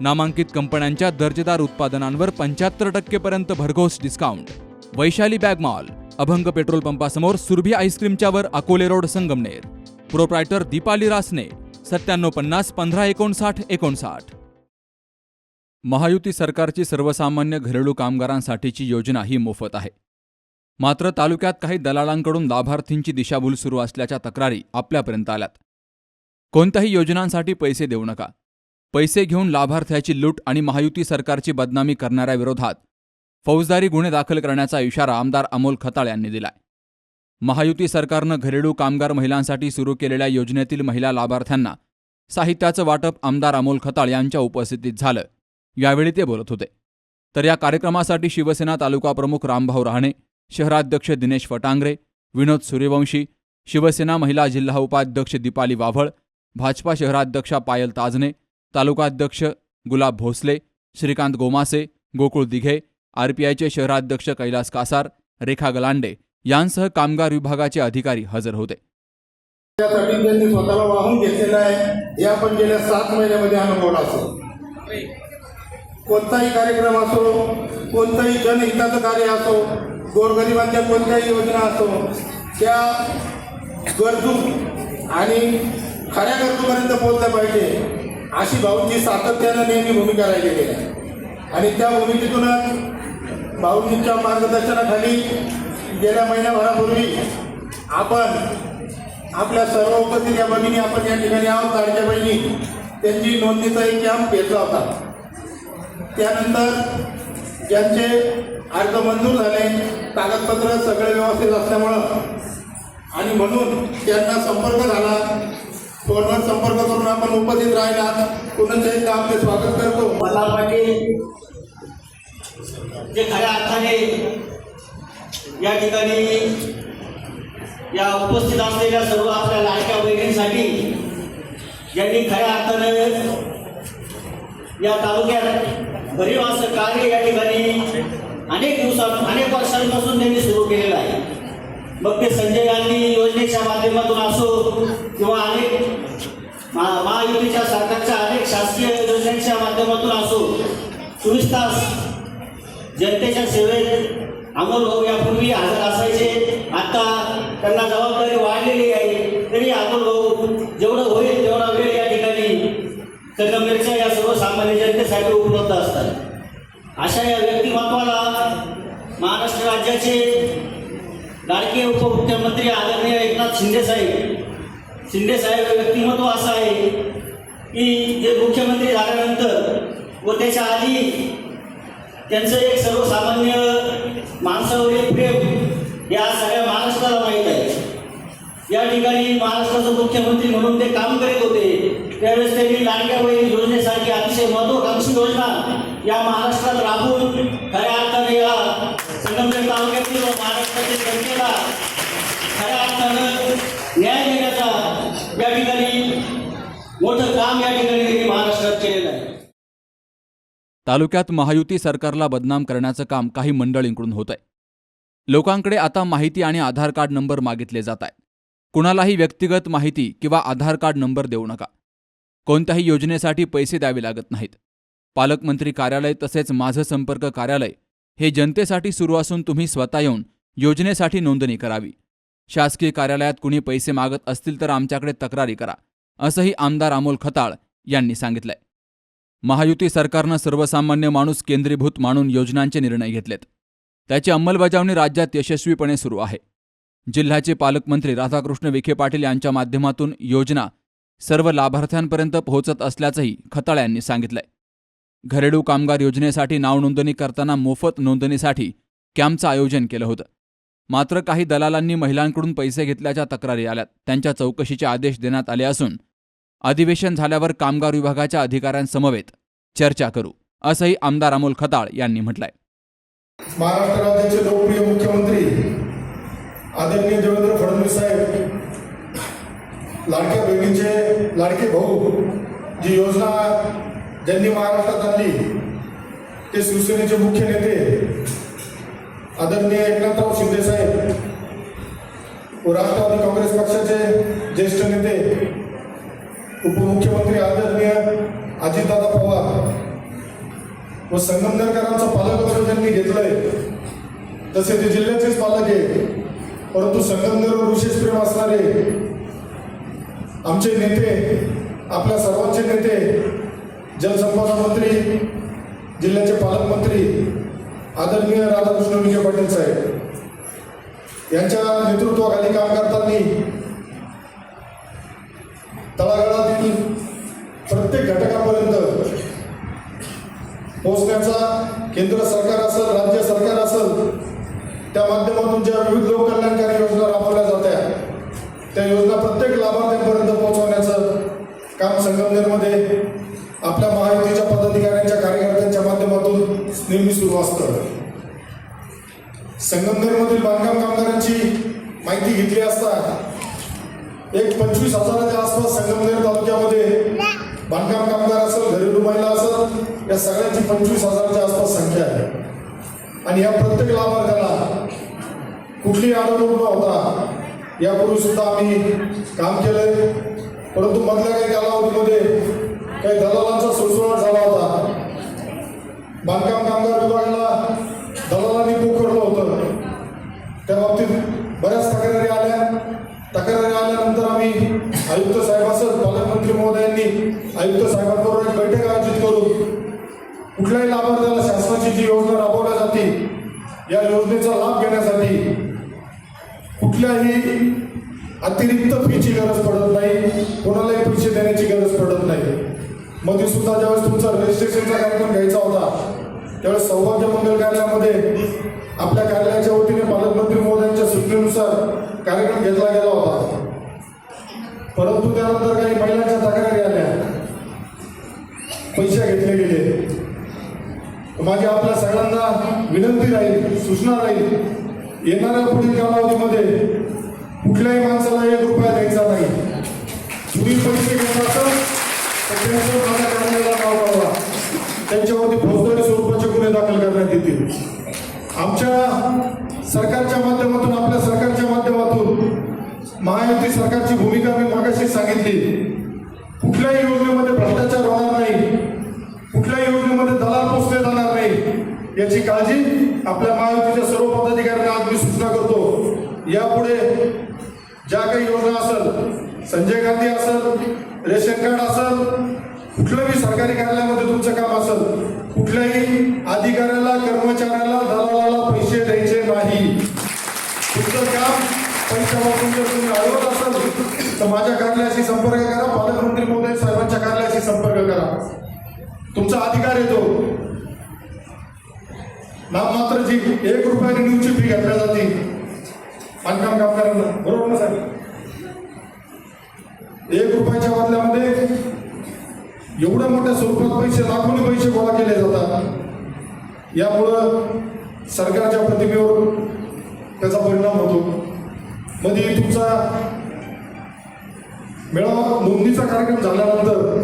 नामांकित कंपन्यांच्या दर्जेदार उत्पादनांवर पंच्याहत्तर टक्केपर्यंत भरघोस discount Vaishali bag mall Abhang petrol पंपासमोर Surabhi आईस्क्रीमच्यावर अकोले रोड संगमनेर. प्रोप्रायटर दीपाली रासने सत्त्याण्णव पन्नास पंधरा एकोणसाठ एकोणसाठ. महायुती सरकारची सर्वसामान्य घरेलू कामगारांसाठीची योजना ही मोफत आहे. मात्र तालुक्यात काही दलालांकडून लाभार्थींची दिशाभूल सुरू असल्याच्या तक्रारी आपल्यापर्यंत आल्यात. कोणत्याही योजनांसाठी पैसे देऊ नका. पैसे घेऊन लाभार्थ्याची लूट आणि महायुती सरकारची बदनामी करणाऱ्या विरोधात फौजदारी गुन्हे दाखल करण्याचा इशारा आमदार अमोल खताळ यांनी दिलाय. महायुती सरकारनं घरेलू कामगार महिलांसाठी सुरू केलेल्या योजनेतील महिला लाभार्थ्यांना साहित्याचं वाटप आमदार अमोल खताळ यांच्या उपस्थितीत झालं. यावेळी ते बोलत होते. तर या कार्यक्रमासाठी शिवसेना तालुका प्रमुख रामभाऊ रहाणे शहराध्यक्ष दिनेश फटांगरे विनोद सूर्यवंशी शिवसेना महिला जिल्हा उपाध्यक्ष दीपाली वाव्हळ भाजपा शहराध्यक्षा पायल ताजने तालुकाध्यक्ष गुलाब भोसले श्रीकांत गोमासे गोकुळ दिघे आरपीआयचे शहराध्यक्ष कैलास कासार रेखा गलांडे यांसह कामगार विभागाचे अधिकारी हजर होते. त्यासाठी त्यांनी स्वतःला वाहून घेतलेलं आहे. हे आपण गेल्या सात महिन्यामध्ये अनुभवला असेल. कोणताही कार्यक्रम असो कोणतंही जनहिताचं कार्य असो गोरगरिबांच्या कोणत्याही योजना असो त्या गरजू आणि खऱ्या गरजूपर्यंत पोहोचल्या पाहिजे. अशी भाऊंची सातत्यानं नेहमी भूमिका राहिलेली आहे. आणि त्या भूमिकेतूनच भाऊंजींच्या मार्गदर्शनाखाली गेल्या महिन्याभरापूर्वी आपण आपल्या सर्व उपस्थित या भगिनी आपण या ठिकाणी आहोत. लाडक्या बहिणी त्यांची नोंदणीचा एक कॅम्प घेतला होता. त्यानंतर ज्यांचे अर्ज मंजूर झाले कागदपत्र सगळे व्यवस्थित असल्यामुळं आणि म्हणून त्यांना संपर्क झाला. फोनवर संपर्क करून आपण उपस्थित राहिला पुन्हा एकदा आपले स्वागत करतो. मला पाटील जे खऱ्या अर्थाने या ठिकाणी या उपस्थित असलेल्या सर्व आपल्या लाडक्या बहिणींसाठी ज्यांनी खऱ्या अर्थानं या तालुक्यात भरीव असं कार्य या ठिकाणी अनेक दिवसात अनेक वर्षांपासून त्यांनी सुरू केलेलं आहे मग ते संजय गांधी योजनेच्या माध्यमातून असो किंवा अनेक महा- महायुतीच्या सरकारच्या अनेक शासकीय योजनांच्या माध्यमातून असो चोवीस तास जनतेच्या सेवेत अमोल भाऊ यापूर्वी हजर असायचे. आता त्यांना जबाबदारी वाढलेली आहे. तरी अमोल भाऊ जेवढं होईल तेवढा वेळ या ठिकाणी संगमनेरच्या या सर्वसामान्य जनतेसाठी उपलब्ध असतात. अशा या व्यक्तिमत्वाला महाराष्ट्र राज्याचे लाडके उपमुख्यमंत्री आदरणीय एकनाथ शिंदे साहेब. शिंदे साहेब व्यक्तिमत्व असं आहे की जे मुख्यमंत्री झाल्यानंतर व त्याच्या आधी त्यांचं एक सर्वसामान्य माणसावरील प्रेम या सगळ्या महाराष्ट्राला माहीत आहे. या ठिकाणी महाराष्ट्राचे मुख्यमंत्री म्हणून ते काम करीत होते. त्यावेळेस त्यांनी लाडक्या बहिणी योजनेसारखी अतिशय महत्वाकांक्षी योजना या महाराष्ट्रात राबवून खऱ्या अर्थाने या संगमनेर तालुक्यातील व महाराष्ट्रातील जनतेला खऱ्या अर्थानं न्याय देण्याचा या ठिकाणी मोठं काम या ठिकाणी त्यांनी महाराष्ट्रात केलेलं आहे. तालुक्यात महायुती सरकारला बदनाम करण्याचं काम काही मंडळींकडून होत आहे लोकांकडे आता माहिती आणि आधार कार्ड नंबर मागितले जात आहेत. कुणालाही व्यक्तिगत माहिती किंवा आधार कार्ड नंबर देऊ नका. कोणत्याही योजनेसाठी पैसे द्यावे लागत नाहीत. पालकमंत्री कार्यालय तसेच माझं संपर्क कार्यालय हे जनतेसाठी सुरू असून तुम्ही स्वतः येऊन योजनेसाठी नोंदणी करावी. शासकीय कार्यालयात कुणी पैसे मागत असतील तर आमच्याकडे तक्रारी करा असंही आमदार अमोल खताळ यांनी सांगितलंय. महायुती सरकारनं सर्वसामान्य माणूस केंद्रीभूत मानून योजनांचे निर्णय घेतलेत. त्याची अंमलबजावणी राज्यात यशस्वीपणे सुरू आहे. जिल्ह्याचे पालकमंत्री राधाकृष्ण विखे पाटील यांच्या माध्यमातून योजना सर्व लाभार्थ्यांपर्यंत पोहोचत असल्याचंही खताळ यांनी सांगितलंय. घरेलू कामगार योजनेसाठी नाव नोंदणी करताना मोफत नोंदणीसाठी कॅम्पचं आयोजन केलं होतं. मात्र काही दलालांनी महिलांकडून पैसे घेतल्याच्या तक्रारी आल्यात. त्यांच्या चौकशीचे आदेश देण्यात आले असून अधिवेशन झाल्यावर कामगार विभागाच्या अधिकाऱ्यांसमवेत चर्चा करू असंही आमदार अमोल खताळ यांनी म्हटलंय. महाराष्ट्र राज्याचे लोकप्रिय मुख्यमंत्री आदरणीय देवेंद्र फडणवीस साहेब लाडक्या बहिणीचे लाडके भाऊ जी योजना ज्यांनी महाराष्ट्रात आणली ते शिवसेनेचे मुख्य नेते आदरणीय एकनाथराव शिंदे साहेब व राष्ट्रवादी काँग्रेस पक्षाचे ज्येष्ठ नेते उपमुख्यमंत्री आदरणीय अजितदादा पवार व संगमनेरकरांचं पालकत्व ज्यांनी घेतलंय तसे ते जिल्ह्याचेच पालक आहे परंतु संगमनेरवर विशेष प्रेम असणारे आमचे नेते आपल्या सर्वांचे नेते जलसंपदा मंत्री जिल्ह्याचे पालकमंत्री आदरणीय राधाकृष्ण विखे पाटील साहेब यांच्या नेतृत्वाखाली काम करताना तळागाळातील प्रत्येक घटकापर्यंत पोहोचण्याचा केंद्र सरकार असेल राज्य सरकार असेल त्या माध्यमातून ज्या विविध लोककल्याणकारी योजना राबवल्या जात्या त्या योजना प्रत्येक लाभार्थ्यांपर्यंत पोहोचवण्याचं काम संगमनेरमध्ये आपल्या महायुतीच्या पदाधिकाऱ्यांच्या कार्यकर्त्यांच्या माध्यमातून नेहमी सुरू असतं. संगमनेरमधील बांधकाम कामगारांची माहिती घेतली असता एक पंचवीस हजाराच्या आसपास संगमनेर तालुक्यामध्ये बांधकाम कामगार असेल घरेलू महिला असेल या सगळ्यांची पंचवीस हजाराच्या आसपास संख्या आहे. आणि या प्रत्येक लाभार्थ्याला कुठलीही अडचण न होता यापूर्वी सुद्धा आम्ही काम केलंय. परंतु मधल्या काही कालावधीमध्ये काही दलालांचा सुळसुळाट झाला होता. बांधकाम मध्ये सुद्धा ज्यावेळेस तुमचा रजिस्ट्रेशनचा कार्यक्रम घ्यायचा होता त्यावेळेस सौभाग्य मंगल कार्यालयामध्ये आपल्या कार्यालयाच्या वतीने पालकमंत्री महोदयांच्या सूचनेनुसार कार्यक्रम घेतला गेला होता. परंतु त्यानंतर काही महिलांच्या तक्रारी आल्या. पैसे घेतले गेले. माझी आपल्या सगळ्यांना विनंती राहील सूचना राहील येणाऱ्या पुढील कालावधीमध्ये कुठल्याही माणसाला एक रुपया द्यायचा नाही. तुम्ही पैसे घेत असाल त्यांच्यावरती फौजदारी स्वरूपाचे गुन्हे दाखल करण्यात येतील. आमच्या सरकारच्या माध्यमातून आपल्या सरकारच्या माध्यमातून महायुती सरकारची भूमिका मी मागाशी सांगितली. कुठल्याही योजनेमध्ये भ्रष्टाचार होणार नाही. कुठल्याही योजनेमध्ये दलाल पोचले जाणार नाही. याची काळजी आपल्या महायुतीच्या सर्व पदाधिकाऱ्यांना आज मी सूचना करतो. यापुढे ज्या काही योजना असेल संजय गांधी असेल रेशन कार्ड असेल कुठलंही सरकारी कार्यालयामध्ये तुमचं काम असेल कुठल्याही अधिकाऱ्याला कर्मचाऱ्याला दलालाला पैसे द्यायचे नाही. तुमचं काम पैशापासून जर तुम्ही अडवत असाल तर माझ्या कार्यालयाशी संपर्क करा पालकमंत्री महोदय साहेबांच्या कार्यालयाशी संपर्क करा. तुमचा अधिकार येतो. नाममात्र जी एक रुपयाने न्यूजची फी घातल्या जाते. बांधकाम कामगारांना. बरोबर ना साहेब? एक रुपयाच्या बदल्यामध्ये एवढ्या मोठ्या स्वरूपात पैसे लाखोनी पैसे गोळा केले जातात. यामुळं सरकारच्या प्रतिमेवर त्याचा परिणाम होतो. मध्ये तुमचा मेळावा नोंदणीचा कार्यक्रम झाल्यानंतर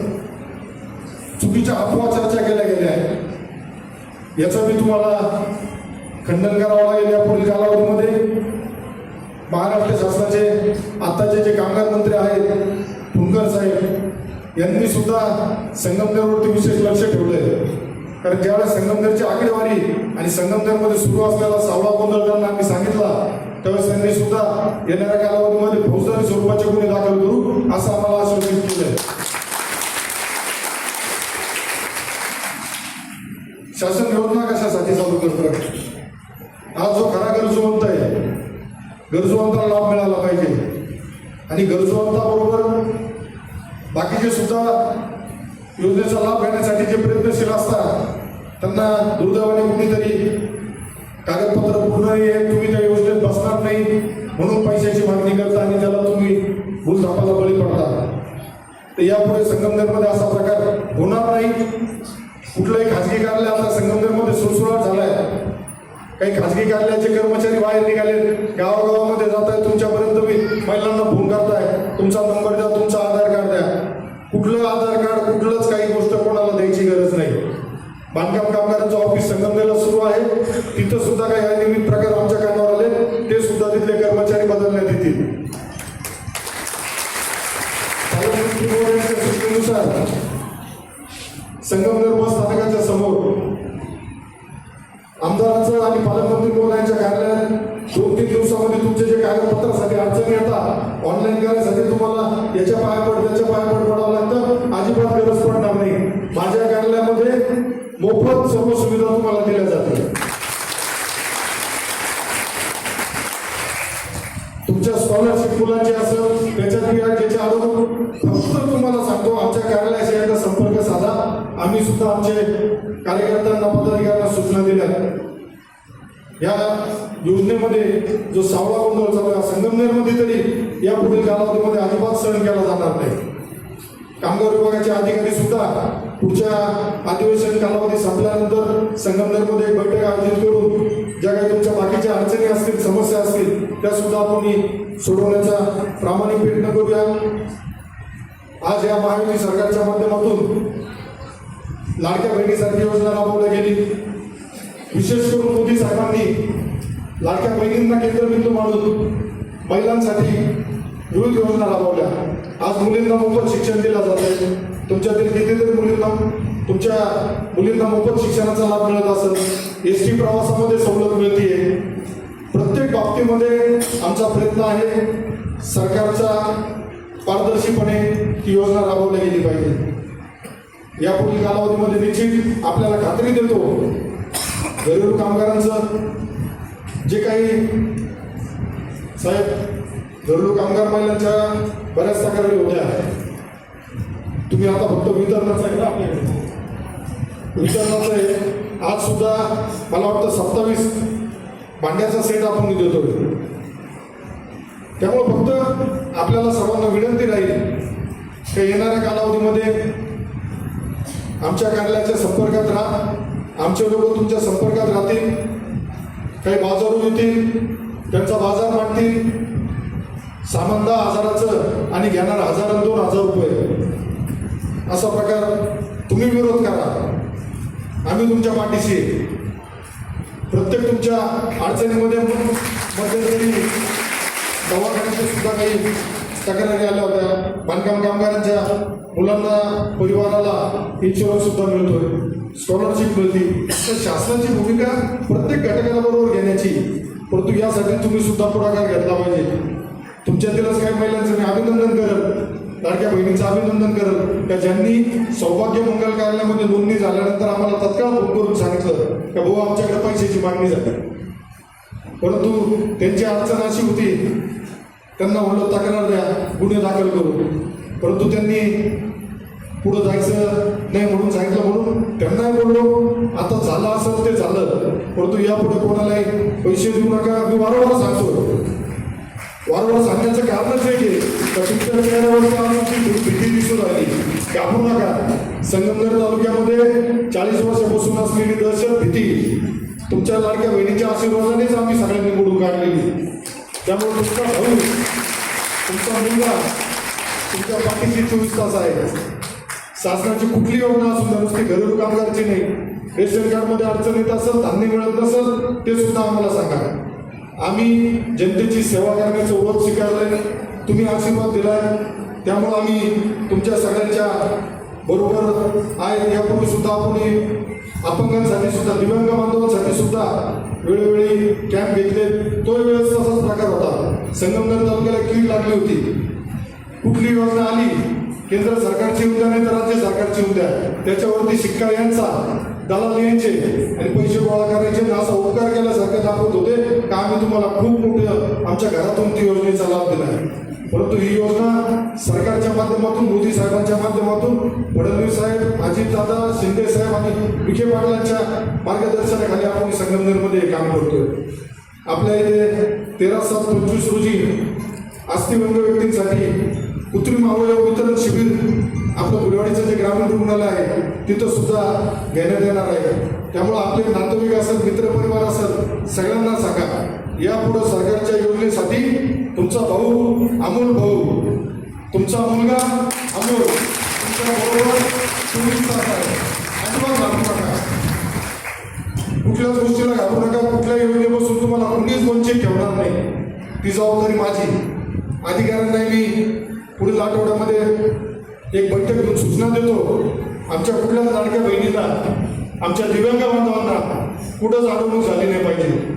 चुकीच्या अफवा चर्चा केल्या गेल्या आहेत. याचं मी तुम्हाला खंडन करावं लागेल या पुढील कालावधीमध्ये महाराष्ट्र शासनाचे आताचे जे कामगार मंत्री आहेत ठुंगर साहेब यांनी सुद्धा संगमनेरवरती विशेष लक्ष ठेवलंय. कारण ज्यावेळेस संगमनेरची आकडेवारी आणि संगमनेरमध्ये सुरू असलेला सावळा गोंधळ त्यांना आम्ही सांगितला त्यावेळेस त्यांनी सुद्धा येणाऱ्या कालावधीमध्ये फौजदारी स्वरूपाचे गुन्हे दाखल करू असं आम्हाला आश्वासित केलंय शासन योजना कशासाठी चालू करतं? आज जो खरा गरजवंत आहे गरजवंताला लाभ मिळाला पाहिजे. आणि गरजूवंताबरोबर बाकीचे सुद्धा योजनेचा लाभ घेण्यासाठी जे प्रयत्नशील असतात त्यांना दुर्दैवाने कुणीतरी कागदपत्र पूर्ण आहे तुम्ही त्या योजनेत बसणार नाही म्हणून पैशाची मागणी करता आणि त्याला तुम्ही भूलथापाला बळी पडता. तर यापुढे संगमनेरमध्ये असा प्रकार होणार नाही. कुठलंही खाजगी कार्यालय आता संगमनेरमध्ये सुळसुळाट झालाय. काही खाजगी कार्यालयाचे कर्मचारी बाहेर निघाले गावागाव जात आहे तुमच्यापर्यंत मी महिलांना फोन करताय तुमचा नंबर द्या तुमचा आधार कार्ड द्या कुठलं आधार कार्ड कुठलंच काही गोष्ट कोणाला द्यायची गरज नाही बांधकाम कामगारांचं ऑफिस संगमनेरला सुरू आहे तिथं सुद्धा काही आमचे कार्यकर्त्यांना पदाधिकाऱ्यांना सूचना दिल्या. या योजनेमध्ये जो सावळा गोंधळ चालू आहे संगमनेरमध्ये तरी या पुढील कालावधीमध्ये अजिबात सहन केला जाणार नाही. कामगार विभागाचे अधिकारी सुद्धा पुढच्या अधिवेशन कालावधी संपल्यानंतर संगमनेरमध्ये एक बैठक आयोजित करून ज्या काही तुमच्या बाकीच्या अडचणी असतील समस्या असतील त्या सुद्धा आपण सोडवण्याचा प्रामाणिक प्रयत्न करूया. आज या महायुती सरकारच्या माध्यमातून लाडक्या बहिणीसारखी योजना राबवल्या गेली. विशेष करून मोदी सरकारनी लाडक्या बहिणींना केंद्रबिंदू मानून महिलांसाठी विविध योजना राबवल्या. आज मुलींना मोफत शिक्षण दिलं जात आहे तुमच्यातील कितीतरी मुलींना तुमच्या मुलींना मोफत शिक्षणाचा लाभ मिळत असेल. एस टी प्रवासामध्ये सवलत मिळते प्रत्येक बाबतीमध्ये आमचा प्रयत्न आहे सरकारचा पारदर्शीपणे ती योजना राबवली गेली पाहिजे. यापुढील कालावधीमध्ये निश्चित आपल्याला खात्री देतो. घरेलू कामगारांचं जे काही साहेब घरेलू कामगार महिलांच्या बऱ्याच तक्रारी होत्या तुम्ही आता फक्त वितरणाचं आहे ना आपल्याकडे. वितरणाचं आहे. आज सुद्धा मला वाटतं सत्तावीस भांड्याचा सेट आपण देतो त्यामुळे फक्त आपल्याला सर्वांना विनंती राहील का येणाऱ्या कालावधीमध्ये आमच्या कार्यालयाच्या संपर्कात राहा. आमचे लोक तुमच्या संपर्कात राहतील. काही बाजारू येतील त्यांचा बाजार मांडतील. सामान दहा हजाराचं आणि घेणार हजार आणि दोन हजार रुपये. असा प्रकार तुम्ही विरोध करा. आम्ही तुमच्या पाठीशी प्रत्येक तुमच्या अडचणीमध्ये मध्यंतरी दवाखान्याच्या सुद्धा काही तक्रारी आल्या होत्या. बांधकाम कामगारांच्या मुलांना परिवाराला इन्शुरन्स सुद्धा मिळतोय. स्कॉलरशिप मिळते. तर शासनाची भूमिका प्रत्येक घटकाला बरोबर घेण्याची. परंतु यासाठी तुम्ही सुद्धा पुढाकार घेतला पाहिजे. तुमच्यातीलच काही महिलांचं मी अभिनंदन करत लाडक्या बहिणीचं अभिनंदन करत का ज्यांनी सौभाग्य मंगल कार्यालयामध्ये नोंदणी झाल्यानंतर आम्हाला तत्काळ फोन करून सांगितलं की भाऊ आमच्याकडे पैशाची मागणी झाली. परंतु त्यांची अडचण अशी होती त्यांना म्हणलं तक्रार द्या गुन्हे दाखल करू. परंतु त्यांनी पुढं जायचं नाही म्हणून सांगितलं म्हणून त्यांनाही बोललो आता झालं असं ते झालं. परंतु यापुढे कोणालाही पैसे देऊ नका मी वारंवार सांगतो. वारंवार सांगण्याचं कारणच आहे की का चेहऱ्यावरती आमची भीती दिसून राहिली. घाबरू नका. संगमनेर तालुक्यामध्ये चाळीस वर्षापासून असलेली दहशत भीती. तुमच्या लाडक्या बहिणीच्या आशीर्वादानेच आम्ही सगळ्यांनी मोडून काढलेली. त्यामुळे तुमचा भाऊ तुमचा मुलगा तुमच्या पाठीशी चोवीस तास आहे. शासनाची कुठली योजना असू द्या नुसती घरेलू कामगारची नाही. रेशन कार्डमध्ये अडचण येत असेल धान्य मिळत नसेल ते सुद्धा आम्हाला सांगा. आम्ही जनतेची सेवा करण्याचं व्रत स्वीकारलंय. तुम्ही आशीर्वाद दिलाय. त्यामुळं आम्ही तुमच्या सगळ्यांच्या बरोबर आहे यापूर्वी सुद्धा आपण अपंगांसाठी सुद्धा दिव्यांग बांधवांसाठी सुद्धा वेळोवेळी कॅम्प घेतले. तो वेळेस तसाच प्रकार होता. संगमनेर तालुक्याला कीड लागली होती. कुठली योजना आली? केंद्र सरकारची उद्या नाही तर राज्य सरकारची उद्या. त्याच्यावरती शिक्का यांचा दलाल यांचे आणि पैसे गोळा करायचे. असा उपकार केल्यासारखं दाखवत होते का आम्ही तुम्हाला खूप मोठं आमच्या घरातून ती योजनेचा लाभ दिला आहे. परंतु ही योजना सरकारच्या माध्यमातून मोदी साहेबांच्या माध्यमातून फडणवीस साहेब अजितदादा शिंदे साहेब आणि विखे पाटलांच्या मार्गदर्शनाखाली आपण संगमनेरमध्ये काम करतोय. आपल्या इथे तेरा सात पंचवीस रोजी अस्थिभंग व्यक्तींसाठी कृत्रिम अवयव वितरण शिबिर आपलं गुरुवाडीचं जे ग्रामीण रुग्णालय आहे तिथं सुद्धा घेण्यात येणार आहे. त्यामुळं आपले नातेवाईक असेल मित्रपरिवार असेल सगळ्यांना सांगा. यापुढं सरकारच्या योजनेसाठी तुमचा भाऊ अमोल भाऊ. तुमचा मुलगा अमोल. तुमच्या बरोबर चोवीस तास आहे. अजिबात घाबरू नका. कुठल्याच गोष्टीला घाबरू नका. कुठल्या योजनेपासून तुम्हाला कुणीच वंचित ठेवणार नाही. ती जबाबदारी माझी. अधिकाऱ्यांनाही मी पुढील आठवड्यामध्ये एक बैठक घेऊन सूचना देतो. आमच्या कुठल्याच लाडक्या बहिणीला आमच्या दिव्यांग बांधवांना कुठंच अडवणूक झाली नाही पाहिजे.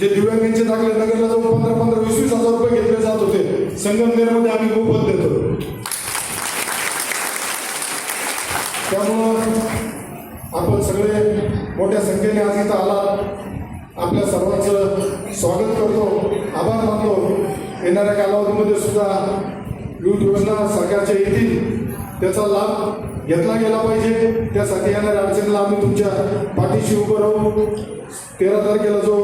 जे दिव्यांगांचे दाखले नगरला जाऊन पंधरा पंधरा वीस वीस हजार रुपये घेतले जात होते संगमनेरमध्ये आम्ही मोफत देतो. त्यामुळं आपण सगळे मोठ्या संख्येने आज इथं आला. आपल्या सर्वांचं स्वागत करतो आभार मानतो. येणाऱ्या कालावधीमध्ये सुद्धा विविध योजना सरकारच्या येतील त्याचा लाभ घेतला गेला पाहिजे. त्यासाठी येणाऱ्या अडचणीला आम्ही तुमच्या पाठीशी उभं राहू. तेरा तारखेला जो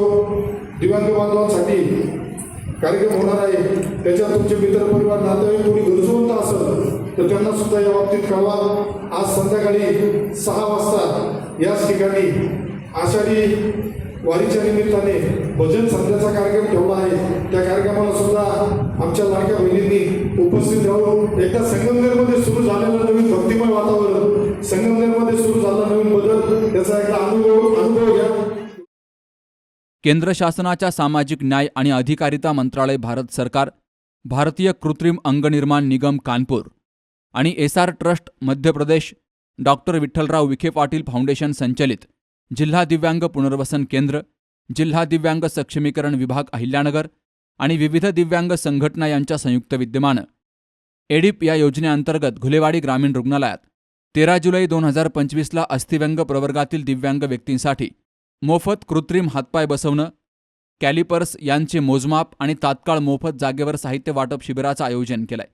दिव्यांग बांधवांसाठी कार्यक्रम होणार आहे त्याच्यात तुमचे मित्र परिवार नातेवाईक कोणी गरजवंत असेल तर त्यांना सुद्धा या बाबतीत कळवा. आज संध्याकाळी सहा वाजता याच ठिकाणी आषाढी वारीच्या निमित्ताने भजन संध्याचा कार्यक्रम ठेवला आहे. त्या कार्यक्रमाला सुद्धा आमच्या लाडक्या बहिणींनी उपस्थित राहून एकदा संगमनेरमध्ये सुरू झालेलं नवीन भक्तिमय वातावरण संगमनेरमध्ये सुरू झाला नवीन बदल त्याचा एकदा अनुभव अनुभव घ्या. केंद्र शासनाच्या सामाजिक न्याय आणि अधिकारिता मंत्रालय भारत सरकार भारतीय कृत्रिम अंगनिर्माण निगम कानपूर आणि SR trust Madhya Pradesh doctor Vitthalrao Vikhe Patil foundation संचलित जिल्हा दिव्यांग पुनर्वसन केंद्र जिल्हा दिव्यांग सक्षमीकरण विभाग अहिल्यानगर आणि विविध दिव्यांग संघटना यांच्या संयुक्त विद्यमानं. एडिप या योजनेअंतर्गत घुलेवाडी ग्रामीण रुग्णालयात तेरा जुलै दोन हजार पंचवीसला अस्थिव्यंग प्रवर्गातील दिव्यांग व्यक्तींसाठी मोफत कृत्रिम हातपाय बसवणं कॅलिपर्स यांचे मोजमाप आणि तात्काळ मोफत जागेवर साहित्य वाटप शिबिराचं आयोजन केलंय.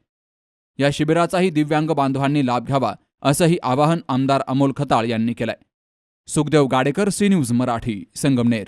या शिबिराचाही दिव्यांग बांधवांनी लाभ घ्यावा असंही आवाहन आमदार अमोल खताळ यांनी केलंय. Sukhdev Gadekar C news Marathi Sangamner.